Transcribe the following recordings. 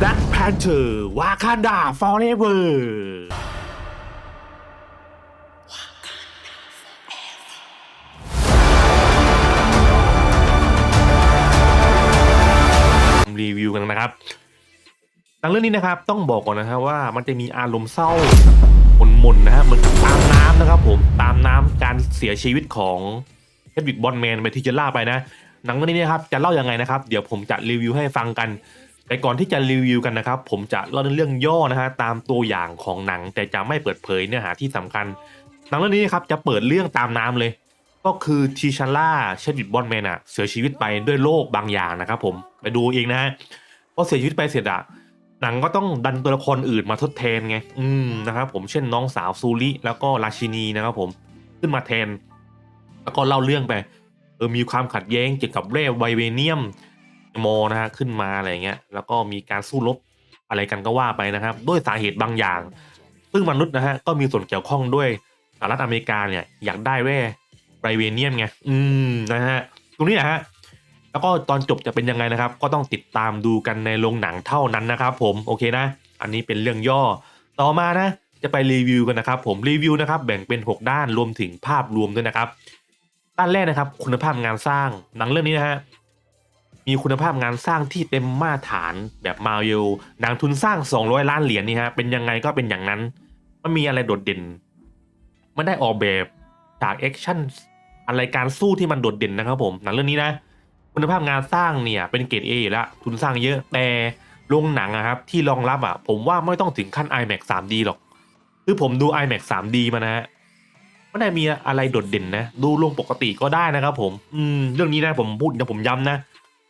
Black Panther Wakanda Forever รีวิวกันนะครับหนังเรื่องนี้นะครับต้องบอกก่อนนะครับว่ามันจะมีอารมณ์เศร้าหม่นๆนะฮะเหมือนตามน้ำนะครับผมตามน้ำการเสียชีวิตของเฮดวิกบอลแมนไปที่จะล่าไปนะหนังเรื่องนี้นะครับจะเล่ายังไงนะครับ เดี๋ยวผมจะรีวิวให้ฟังกัน แต่ก่อนที่จะรีวิวกันนะครับ ผมจะเล่าเรื่องย่อนะฮะตามตัวอย่างของหนัง แต่จะไม่เปิดเผยเนื้อหาที่สำคัญหนังเรื่องนี้นะครับจะเปิดเรื่องตามน้ำเลย ก็คือทีชาร่าเชดวิดบอลแมนอะเสียชีวิตไปด้วยโรคบางอย่างนะครับผมไปดูเองนะฮะพอเสียชีวิตไปเสร็จอะหนังก็ต้องดันตัวละครอื่นมาทดแทนไง อืมนะครับผมเช่นน้องสาวซูริแล้วก็ราชินีนะครับผมขึ้นมาแทน แล้วก็เล่าเรื่องไปเออมีความขัดแย้งเกี่ยวกับเร่ไวเวเนียม โมนะฮะขึ้นมาอะไรเงี้ยแล้วก็มีการสู้รบอะไรกันก็ว่าไปนะครับ ด้วยสาเหตุบางอย่าง ซึ่งมนุษย์นะฮะก็มีส่วนเกี่ยวข้องด้วยสหรัฐอเมริกาเนี่ยอยากได้แร่ไรเวเนียมไงอืมนะฮะตรงนี้นะฮะแล้วก็ตอนจบจะเป็นยังไงนะครับ ก็ต้องติดตามดูกันในโรงหนังเท่านั้นนะครับ ผมโอเคนะ อันนี้เป็นเรื่องย่อ ต่อมานะ จะไปรีวิวกันนะครับ ผมรีวิวนะครับ แบ่งเป็น 6 ด้านรวมถึงภาพรวมด้วยนะครับ ด้านแรกนะครับ คุณภาพงานสร้างหนังเรื่องนี้นะฮะ มีคุณภาพงานสร้างที่เต็มมาตรฐานแบบมาเวลหนังทุนสร้าง 200 ล้านเหรียญนี่ฮะเป็นยังไงก็เป็นอย่างนั้น มันมีอะไรโดดเด่นไม่ได้ออกแบบจากแอคชั่นอะไรการสู้ที่มันโดดเด่นนะครับผมหนังเรื่องนี้นะ คุณภาพงานสร้างเนี่ยเป็นเกรดเออยู่แล้วทุนสร้างเยอะแต่โรงหนังอะครับที่รองรับอะผมว่าไม่ต้องถึงขั้น iMac 3D หรอกคือผมดู iMac 3D มานะฮะไม่ได้มีอะไรโดดเด่นนะ ดูลงปกติก็ได้นะครับผม อืม เรื่องนี้นะผมพูดนะผมย้ำนะ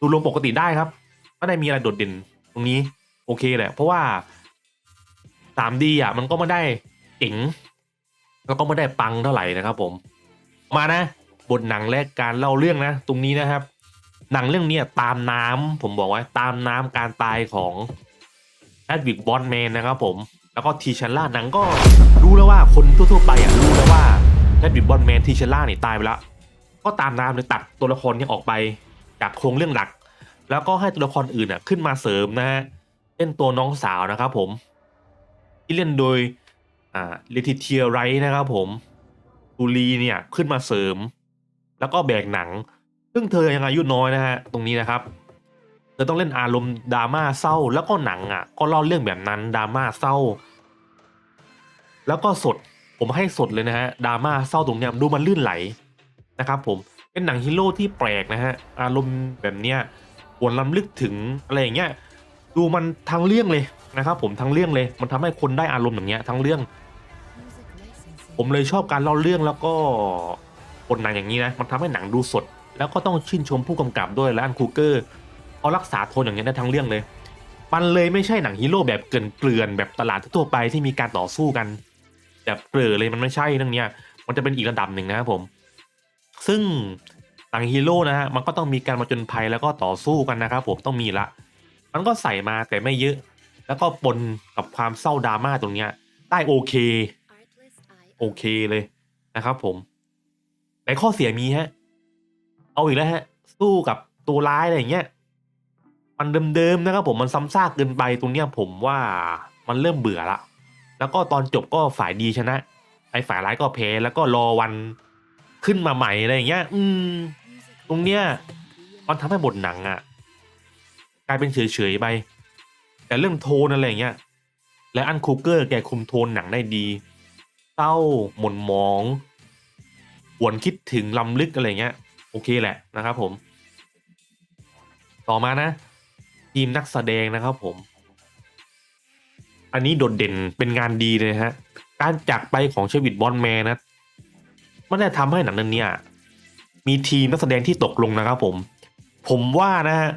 ดูลงปกติได้ครับไม่ได้มีอะไรโดดเด่นตรงนี้โอเคแหละ เพราะว่า 3D อะ มันก็ไม่ได้เจ๋งแล้วก็ไม่ได้ปังเท่าไหร่นะครับผม มานะ บทหนังและการเล่าเรื่องนะ ตรงนี้นะครับ หนังเรื่องนี้ตามน้ำผมบอกไว้ตามน้ำการตายของแอดวิกบอลแมนนะครับผม แล้วก็ทีชันล่าหนังก็รู้แล้วว่าคนทั่วๆไปอะรู้แล้วว่าแอดวิกบอลแมนทีชันล่าเนี่ยตายไปแล้วก็ตามน้ำเลยตัดตัวละครเนี้ออกไป จากโครงเรื่องหลัก แล้วก็ให้ตัวละครอื่นอะขึ้นมาเสริมนะฮะเล่นตัวน้องสาวนะครับผม ที่เล่นโดยอ่าเลติเทียไรนะครับผมตูลีเนี่ยขึ้นมาเสริม แล้วก็แบกหนัง ซึ่งเธอยังอายุน้อยนะฮะตรงนี้นะครับเธอต้องเล่นอารมณ์ดราม่าเศร้าแล้วก็หนังอะ ก็เล่าเรื่องแบบนั้นดราม่าเศร้า แล้วก็สดผมให้สดเลยนะฮะดราม่าเศร้าตรงเนี้ยดูมันลื่นไหลนะครับผม เป็นหนังฮีโร่ที่แปลกนะฮะ อารมณ์แบบเนี้ยหวนลำลึกถึงอะไรอย่างเงี้ย ดูมันทั้งเรื่องเลยนะครับผมทั้งเรื่องเลย มันทำให้คนได้อารมณ์อย่างเงี้ยทั้งเรื่อง ผมเลยชอบการเล่าเรื่องแล้วก็บทหนังอย่างนี้นะ มันทำให้หนังดูสด แล้วก็ต้องชื่นชมผู้กำกับด้วยและอันคูเกอร์เขารักษาโทนอย่างนี้ได้ทั้งเรื่องเลย มันเลยไม่ใช่หนังฮีโร่แบบเกินเกลื่อนๆแบบตลาดทั่วไปที่มีการต่อสู้กัน แบบเกลือเลยมันไม่ใช่เรื่องเนี้ย มันจะเป็นอีกระดับหนึ่งนะครับผม ซึ่งหนังฮีโร่นะฮะมันก็ต้องมีการมาจนภัยแล้วก็ต่อสู้กันนะครับผมต้องมีละ มันก็ใส่มาแต่ไม่เยอะ แล้วก็ปนกับความเศร้าดราม่าตรงเนี้ยได้โอเค โอเคเลยนะครับผมแต่ข้อเสียมีฮะ เอาอีกแล้วฮะ สู้กับตัวร้ายอะไรอย่างเงี้ยมันเดิมๆนะครับผมมันซ้ำซากเกินไปตรงเนี้ยผมว่ามันเริ่มเบื่อละ แล้วก็ตอนจบก็ฝ่ายดีชนะไอ้ฝ่ายร้ายก็แพ้แล้วก็รอวัน ขึ้นมาใหม่อะไรอย่างเงี้ย อืม ตรงเนี้ยมันทำให้บทหนังอะ่ะ กลายเป็นเฉยๆไป แต่เรื่องโทนอะไรอย่างเงี้ย และอันคูเกอร์แกคุมโทนหนังได้ดีเศร้าหม่นหมองหวนคิดถึงลำลึกอะไรเงี้ย โอเคแหละนะครับผม ต่อมานะ ทีมนักแสดงนะครับผม อันนี้โดดเด่นเป็นงานดีเลยฮะ การจากไปของเชวิตบอลแมนนะ มันได้ทำให้หนังเรื่องเนี้ยมีทีมนักแสดงที่ตกลงนะครับผม ผมว่านะฮะ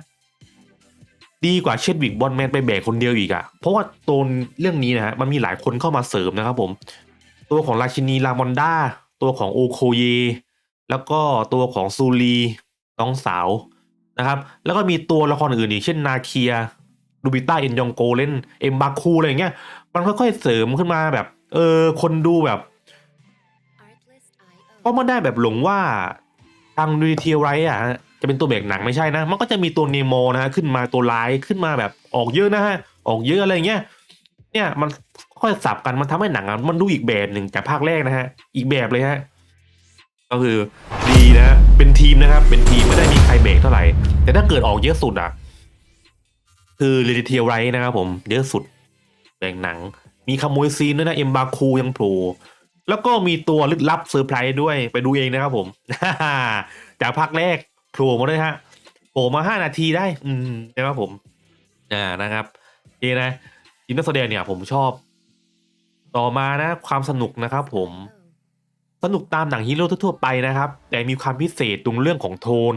ดีกว่าเชดวิกบอลแมนไปแบกคนเดียวอีกอะเพราะว่าตัวเรื่องนี้นะฮะมันมีหลายคนเข้ามาเสริมนะครับผม ตัวของราชินีลามอนดาตัวของโอโคเย แล้วก็ตัวของซูรีน้องสาวนะครับ แล้วก็มีตัวละครอื่นอีกเช่นนาเคียดูบิต้าเอ็นยองโกเล่นเอ็มบาคูอะไรอย่างเงี้ย มันค่อยๆเสริมขึ้นมาแบบ เออ คนดูแบบ ก็ไม่ได้แบบหลงว่าทางดูเทียไรอะจะเป็นตัวเบรกหนังไม่ใช่นะ มันก็จะมีตัวเนโมนะฮะขึ้นมาตัวร้ายขึ้นมาแบบออกเยอะนะฮะออกเยอะอะไรเงี้ยเนี่ยมันค่อยสับกันมันทำให้หนังมันดูอีกแบบหนึ่งจากภาคแรกนะฮะ อีกแบบเลยฮะก็คือดีนะ เป็นทีมนะครับ เป็นทีมไม่ได้มีใครเบรกเท่าไหร่ แต่ถ้าเกิดออกเยอะสุดอะ คือเรดิเทียไรนะครับผมเยอะสุดแบ่งหนัง มีขโมยซีนด้วยนะ เอ็มบาคูยังโผล่ แล้วก็มีตัวลึกลับเซอร์ไพรส์ด้วยไปดูเองนะครับผม จากภาคแรกโผล่มาด้วยฮะโผล่มาห้านาทีได้ อืมนะครับผมอ่านะครับนี่นะทีมนักแสดงเนี่ยผมชอบ ต่อมานะความสนุกนะครับผมสนุกตามหนังฮีโร่ทั่วไปนะครับ แต่มีความพิเศษตรงเรื่องของโทน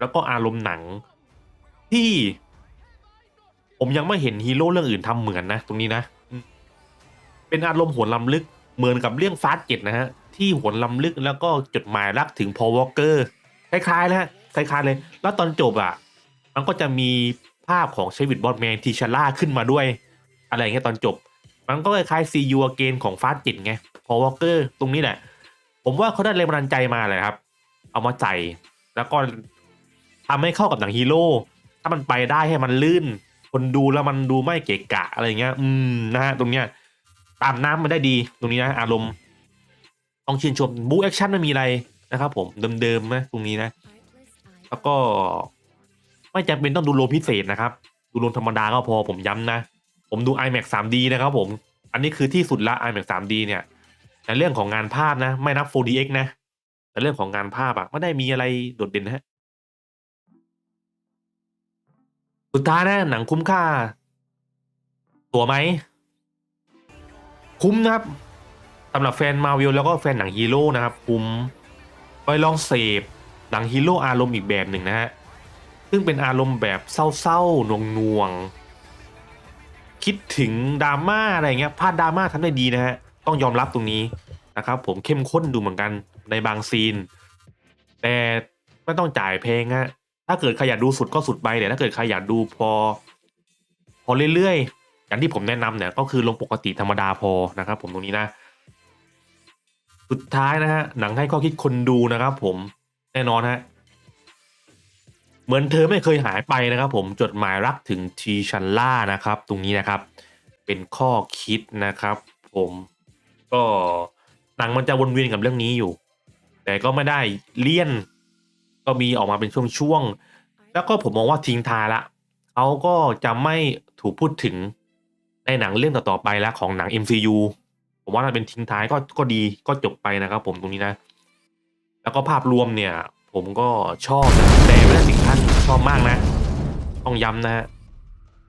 แล้วก็อารมณ์หนังที่ ผมยังไม่เห็นฮีโร่เรื่องอื่นทำเหมือนนะ ตรงนี้นะ เป็นอารมณ์หวนลำลึก เหมือนกับเรื่องฟาสเจ็ดนะฮะ ที่หวนลำลึกแล้วก็จดหมายรักถึงพอวอลเกอร์คล้ายๆนะฮะคล้ายๆเลย แล้วตอนจบอะ มันก็จะมีภาพของเชวิตบอดแมนทีชาร่าขึ้นมาด้วย อะไรเงี้ยตอนจบ มันก็คล้ายๆซียูเกนของฟาสเจ็ดไงพอวอลเกอร์ตรงนี้แหละ ผมว่าเขาได้แรงบันดาลใจมาเลยครับ เอามาใส่แล้วก็ทำให้เข้ากับหนังฮีโร่ถ้ามันไปได้ให้มันลื่น คนดูแล้วมันดูไม่เกะกะอะไรเงี้ย อืมนะฮะตรงเนี้ย ตามน้ำมันได้ดีตรงนี้นะอารมณ์ต้องชื่นชมบู๊แอคชั่นไม่มีอะไรนะครับ ผมเดิมๆนะตรงนี้นะ แล้วก็ไม่จำเป็นต้องดูโลพิเศษนะครับ ดูโลธรรมดาก็พอผมย้ำนะ ผมดู iMac 3D นะครับผม อันนี้คือที่สุดละ iMac 3D เนี่ยในเรื่องของงานภาพนะ ไม่นับ 4DX นะ แต่เรื่องของงานภาพอะไม่ได้มีอะไรโดดเด่นนะฮะสุดท้ายนะหนังคุ้มค่า ตัวไหม คุ้มนะครับสำหรับแฟนมาวิลแล้วก็แฟนหนังฮีโร่นะครับ คุ้มไปลองเสพหนังฮีโร่อารมณ์อีกแบบหนึ่งนะฮะซึ่งเป็นอารมณ์แบบเศร้าๆหน่วงๆคิดถึงดราม่าอะไรเงี้ยพาดดราม่าทำได้ดีนะฮะต้องยอมรับตรงนี้นะครับผมเข้มข้นดูเหมือนกันในบางซีน แต่ไม่ต้องจ่ายเพลงฮะถ้าเกิดใครอยากดูสุดก็สุดไปแต่ถ้าเกิดใครอยากดูพอ พอเรื่อยๆ อย่างที่ผมแนะนำเนี่ยก็คือลงปกติธรรมดาพอนะครับ ผมตรงนี้นะ สุดท้ายนะฮะหนังให้ข้อคิดคนดูนะครับ ผมแน่นอนฮะเหมือนเธอไม่เคยหายไปนะครับ ผมจดหมายรักถึงทีชันล่านะครับ ตรงนี้นะครับ เป็นข้อคิดนะครับ ผมก็หนังมันจะวนเวียนกับเรื่องนี้อยู่ แต่ก็ไม่ได้เลี่ยน ก็มีออกมาเป็นช่วงๆแล้วก็ผมมองว่าทิ้งทายละเขาก็จะไม่ถูกพูดถึง ในหนังเรื่องต่อๆไปแล้วของหนัง MCU ผมว่าถ้าเป็นทิ้งท้ายก็ก็ดีก็จบไปนะครับ ผมตรงนี้นะ แล้วก็ภาพรวมเนี่ย ผมก็ชอบนะแต่ไม่ได้ถึงขั้นชอบมากนะ ต้องย้ำนะฮะ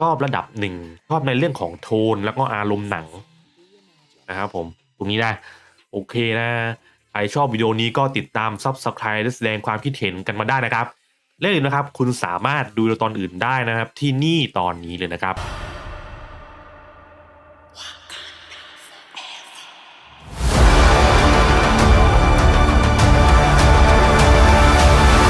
ชอบระดับหนึ่งชอบในเรื่องของโทนแล้วก็อารมณ์หนังนะครับผมตรงนี้นะโอเคนะใครชอบวิดีโอนี้ก็ติดตาม Subscribe และแสดงความคิดเห็นกันมาได้นะครับและอย่าลืมนะครับ คุณสามารถดูตอนอื่นได้นะครับที่นี่ตอนนี้เลยนะครับ